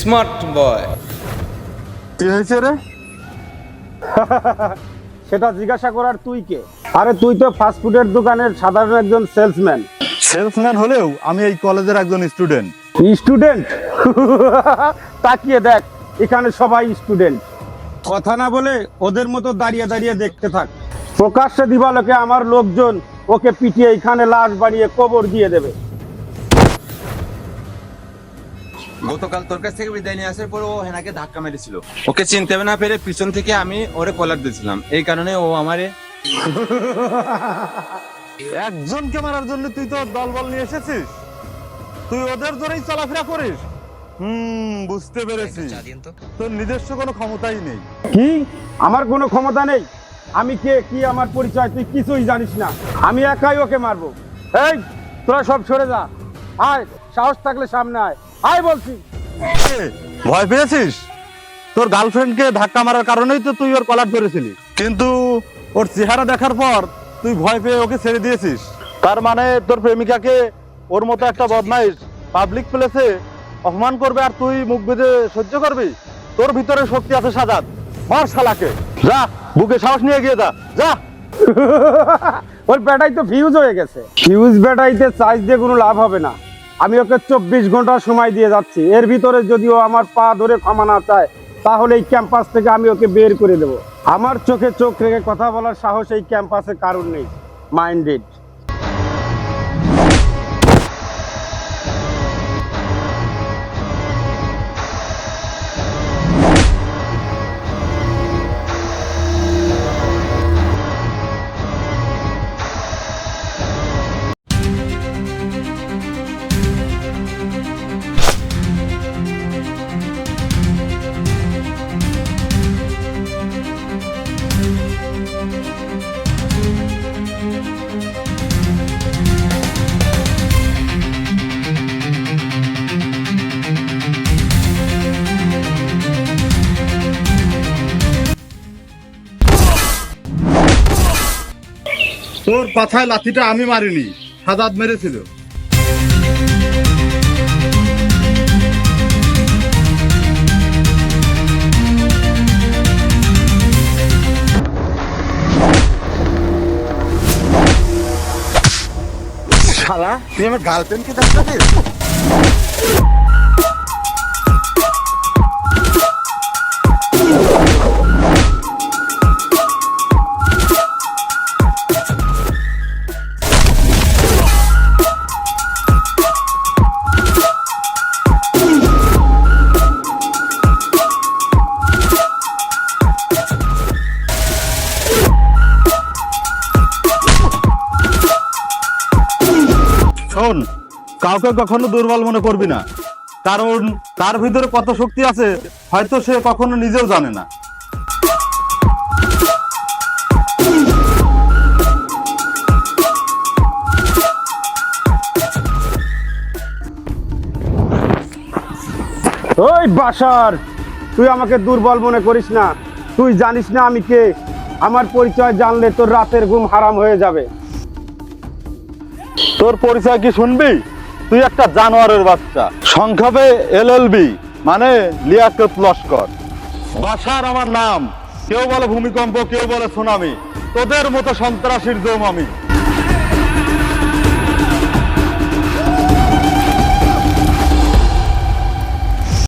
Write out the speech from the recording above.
Smart boy. কি হয়েছে রে? সেটা জিজ্ঞাসা করার তুই কে? আরে তুই তো ফাস্ট ফুডের দোকানের সাধারণ একজন সেলসম্যান সেলসম্যান হলেও আমি এই কলেজের একজন স্টুডেন্ট স্টুডেন্ট তাকিয়ে দেখ এখানে সবাই স্টুডেন্ট কথা না বলে ওদের মতো দাঁড়িয়ে দাঁড়িয়ে দেখতে থাক। প্রকাশ্যে দিবালোকে আমার লোকজন ওকে পিটিয়ে এখানে লাশ বানিয়ে কবর দিয়ে দেবে। গতকাল তোর কাছ থেকে বিদায় নিয়ে আসার পর ও হেনাকে ধাক্কা মেরেছিল। ওকে চিনতে না পেরে পিছন থেকে আমি ওরে কলার দিয়েছিলাম। এই কারণে ও আমারে একজনকে মারার জন্য তুই তো দলবল নিয়ে এসেছিস। তুই ওদের ধরেই চলাফেরা করিস। হুম বুঝতে পেরেছি। তোর নিজস্ব কোনো ক্ষমতাই নেই। কি? আমার কোনো ক্ষমতা নেই? আমি কে? কি আমার পরিচয়? তুই কিছুই জানিস না। আমি একাই ওকে মারবো। এই তোরা সব সরে যা। আয় সাহস থাকলে সামনে আয়। আয় বলছি। ভয় পেয়েছিস? তোর গার্লফ্রেন্ডকে ধাক্কা মারার কারণেই তো তুই ওর কলার ধরেছিলি। কিন্তু ওর চেহারা দেখার পর তুই ভয় পেয়ে ওকে ছেড়ে দিয়েছিস। তার মানে তোর প্রেমিকাকে ওর মতো একটা বদমাইশ পাবলিক প্লেসে অপমান করবে আর তুই মুখ বেঁধে সহ্য করবি? তোর ভিতরে শক্তি আছে সাজাদ মার শালাকে। যা বুকে সাহস নিয়ে গিয়ে যা। যা। ওর ব্যাটাই তো ফিউজ হয়ে গেছে। ফিউজ ব্যাটাইতে চার্জ দিয়ে কোনো লাভ হবে না। আমি ওকে চব্বিশ ঘণ্টা সময় দিয়ে যাচ্ছি। এর ভিতরে যদি ও আমার পা ধরে ক্ষমা না চায়, তাহলে এই ক্যাম্পাস থেকে আমি ওকে বের করে দেব। আমার চোখে চোখ রেখে কথা বলার সাহস এই ক্যাম্পাসে কারণ নেই। মাইন্ডেড তোর পাথায় লাথিটা আমি মারিনি সাজাদ মেরেছিল। শালা তুই আমার গার্লফ্রেন্ডকে দেখতে শোন, কাউকে কখনো দুর্বল মনে করবি না। কারণ তার ভিতরে কত শক্তি আছে, হয়তো সে কখনো নিজেও জানে না। ওই বাসার, তুই আমাকে দুর্বল মনে করিস না। তুই জানিস না আমি কে। আমার পরিচয় জানলে তোর রাতের ঘুম হারাম হয়ে যাবে। তোর পরিচয় কি শুনবি? তুই একটা জানোয়ারের বাচ্চা। সংক্ষেপে এলএলবি মানে লিয়াকত লস্কর। বাসার আমার নাম, কেউ বলে ভূমিকম্প, কেউ বলে সুনামি। তোদের মতো সন্ত্রাসীর জম আমি।